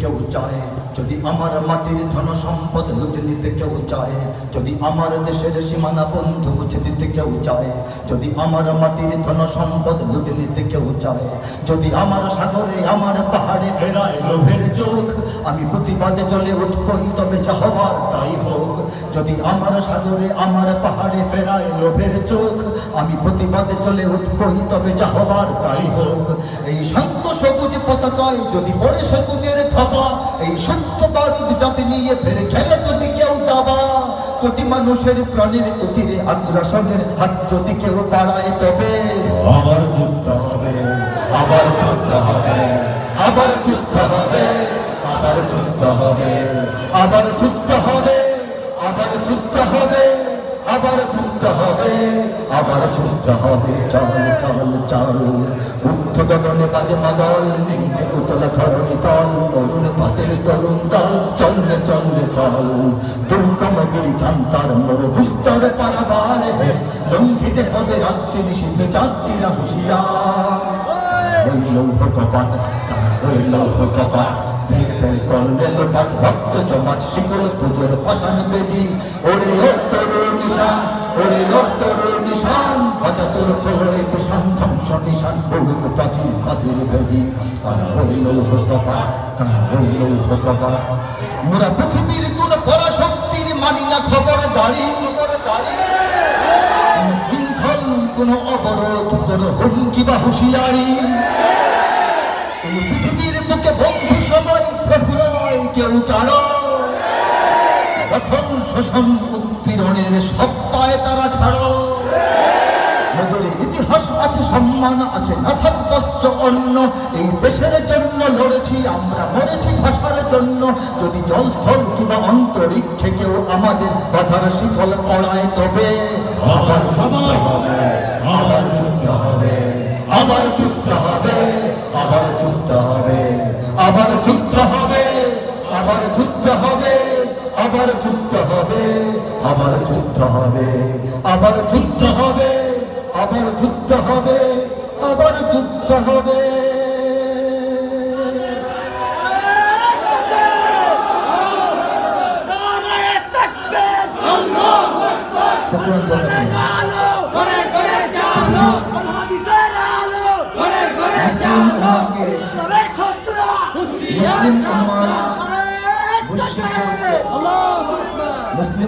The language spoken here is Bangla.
কেউ চায়, যদি আমার মাটির ধন সম্পদ লুটে নিতে কেউ চায়, যদি আমার দেশের সীমানা বন্ধু মুছে দিতে কেউ চায়, যদি আমার মাটির ধন সম্পদ লুটে নিতে কেউ চায়, যদি আমার সাগরে, আমার পাহাড়ে ফেরায় লোভের চোখ, আমি প্রতিবাদে চলে উঠবই, তবে যা হবার তাই হোক। যদি আমার সাগরে, আমার পাহাড়ে ফেরায় লোভের চোখ, আমি প্রতিবাদে চলে উঠবই, তবে যা হবার তাই হোক। এই শান্ত সবুজ পতাকায় যদি পড়ে শকুনের থাবা এই সত্য বারুদ জাতি নিয়ে ফের খেলে যদি কেউ দাবা, কোটি মানুষের প্রাণের অতিরে আগ্রাসনের হাত যদি কেউ বাড়ায় তবে আবার যুদ্ধ হবে, আবার যুদ্ধ হবে, আবার যুদ্ধ হবে, আবার যুদ্ধ হবে, আবার যুদ্ধ হবে, আবার যুদ্ধ হবে, আবার যুদ্ধ হবে, আবার যুদ্ধ হবে, চল চল চল। গগনে বাজে মাদল, নিম্নে দুর্গমগিরি কান্তার মোর বিস্তর পারাবার হে লঙ্ঘিতে হবে রাত্রি নিষিদ্ধ যাত্রীরা হুশিয়ার। ওই লৌহ কপাট, তারা ওই লৌহ কপাট রক্ত জমাট শিকল পুজোর পাশান বেদি। ওরে ও তোর নিশান, ওরে ও তোর নিশান হঠাৎ তোর প্রলয় পেশান ধ্বংস নিশান, বহু প্রাচীন কাজের বেদি। তারা ওই লৌহ কপাট, তারা ওই লৌহ কপাট। মোরা পৃথিবীর কোন পরাশক্তির মানি না খবর দাঁড়ি। খবর দাঁড়ি শৃঙ্খল, কোন অবরোধ, কোন হুমকি বা হুঁশিয়ারি। এই পৃথিবীর বুকে বন্ধু সময় প্রভুরয় কেউ তার তখন শোষণ উৎপীড়নের সব পায় তারা ছাড়ো। মোদের ইতিহাস আছে, সম্মান আছে বস্ত্র অন্য এই দেশের জন্য লড়েছি আমরা মরেছি ভাষার জন্য যদি জলস্থল কিংবা অন্তরিক্ষে কেউ আমাদের বাধার শিকল পড়ায় তবে আবার যুদ্ধ হবে আবার হবে আবার যুদ্ধ হবে আবার যুদ্ধ হবে আবার যুদ্ধ হবে আবার হবে আবার হবে আবার যুদ্ধ হবে আবার যুদ্ধ হবে আবার যুদ্ধ হবে আবার যুদ্ধ হবে। মুসলিম উম্মাকে মুসলিম উম্মার